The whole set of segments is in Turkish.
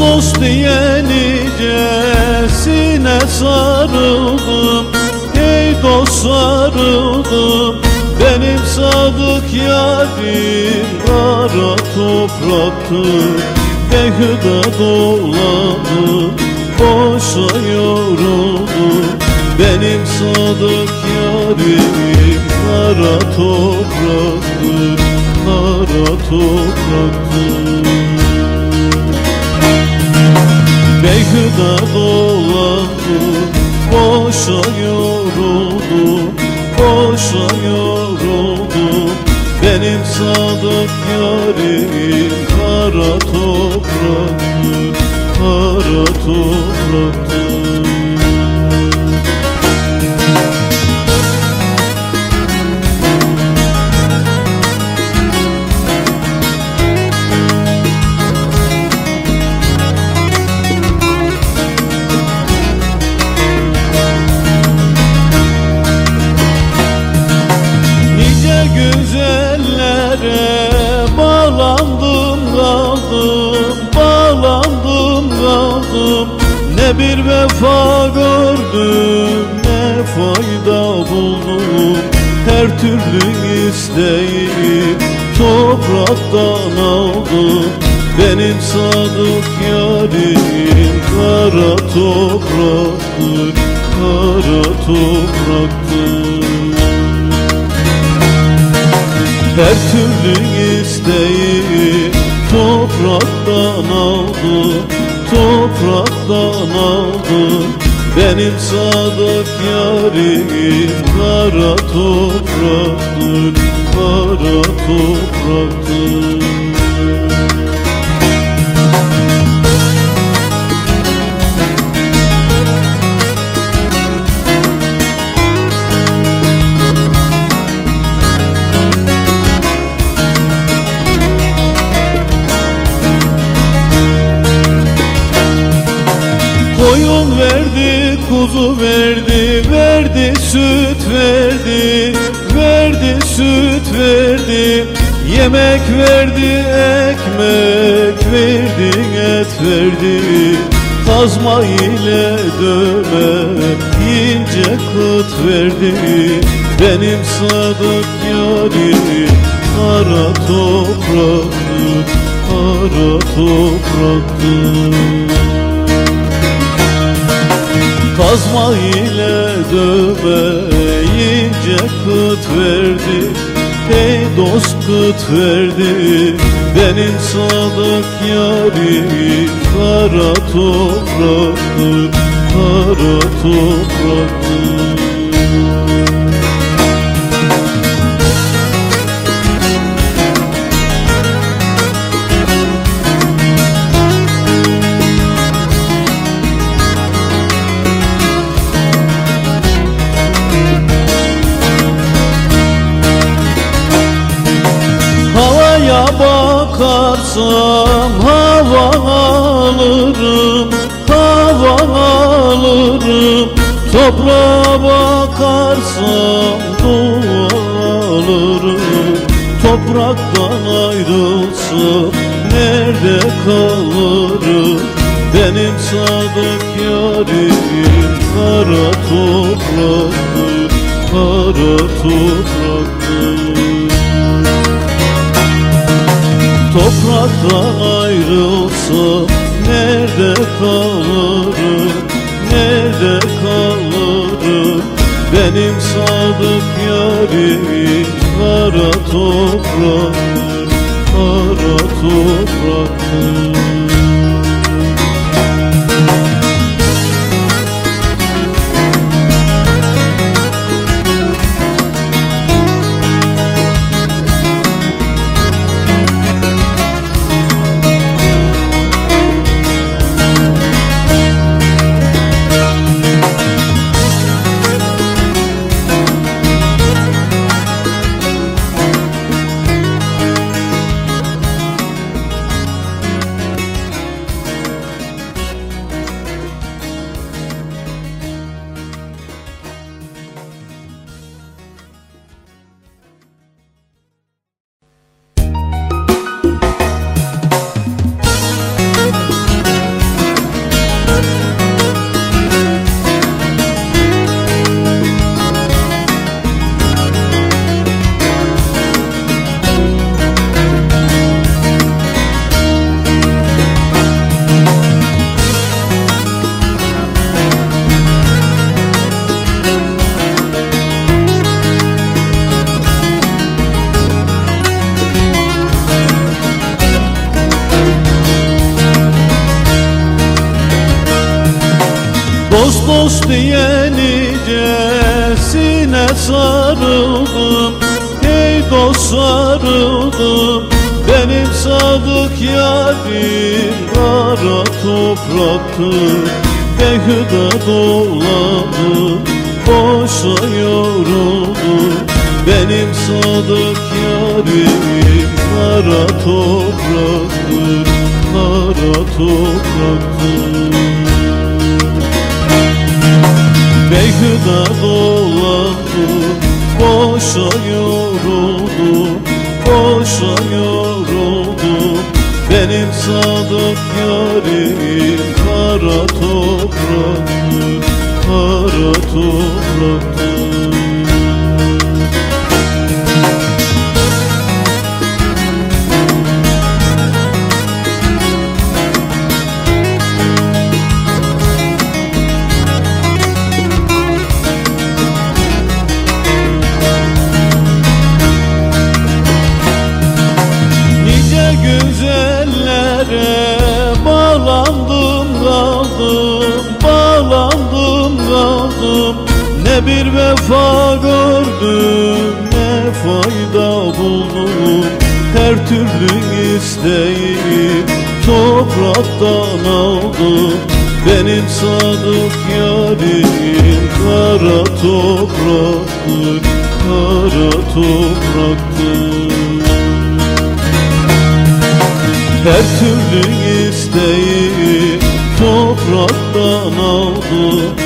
dost diye nicesine sarıldım. Ey dost sarıldım. Benim sadık yarim Kara topraktır Behuda dolandım Boşa yoruldum Benim sadık yarim Kara topraktır Kara topraktır Behuda dolandım Boşa yoruldum Boşa yoruldum Benim sadık yarim Kara topraktır Kara topraktır Her türlü isteği topraktan aldım Benim sadık yarim kara topraktır Kara topraktır her türlü isteği topraktan aldım Topraktan aldım Benim sadık yarim Kara topraktır Kara topraktır Koyun verdi, kuzu verdi, verdi süt verdi, verdi süt verdi, yemek verdi, ekmek verdi, et verdi, kazma ile döve, ince kıt verdi, benim sadık yarim, kara topraktır, kara topraktır. Kazma ile döveyince kıt verdi Ey dost kıt verdi. Benim sadık yarim Kara topraktır Kara topraktır bakarsam hava alırım Hava alırım. Toprağa bakarsam dua alırım. Topraktan ayrılsam nerede kalırım? Benim sadık yarim kara topraktır Kara topraktır Topraktan ayrılsam nerede kalırım, nerede kalırım? Benim sadık yarim kara topraktır, kara topraktır dost diye nicesine sarıldım. Hey dost sarıldım. Benim sadık yarim Kara topraktır Behuda doladım Boşa yoruldum Benim sadık yarim Kara topraktır Kara topraktır Behuda doladım Boşa yoruldum Boşa yoruldum Benim sadık yarim Kara topraktır Ne bir vefa gördüm ne fayda buldum. Her türlü isteği topraktan aldım. Benim sadık yarim kara topraktır Kara topraktır her türlü isteği topraktan aldım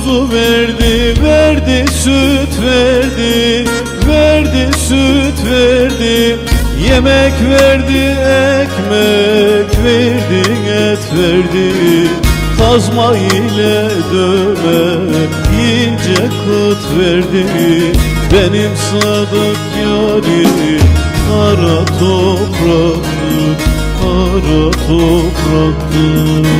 kuzu verdi, verdi süt verdi, verdi süt verdi. Yemek verdi, ekmek verdi, et verdi. Kazma ile döver, ince kıt verdi. Benim sadık yarim, kara topraktır, kara topraktır.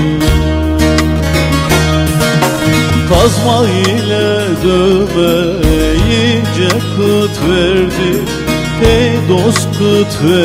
Kazma ile dövmeyince kıt verdi Ey dost kıt verdi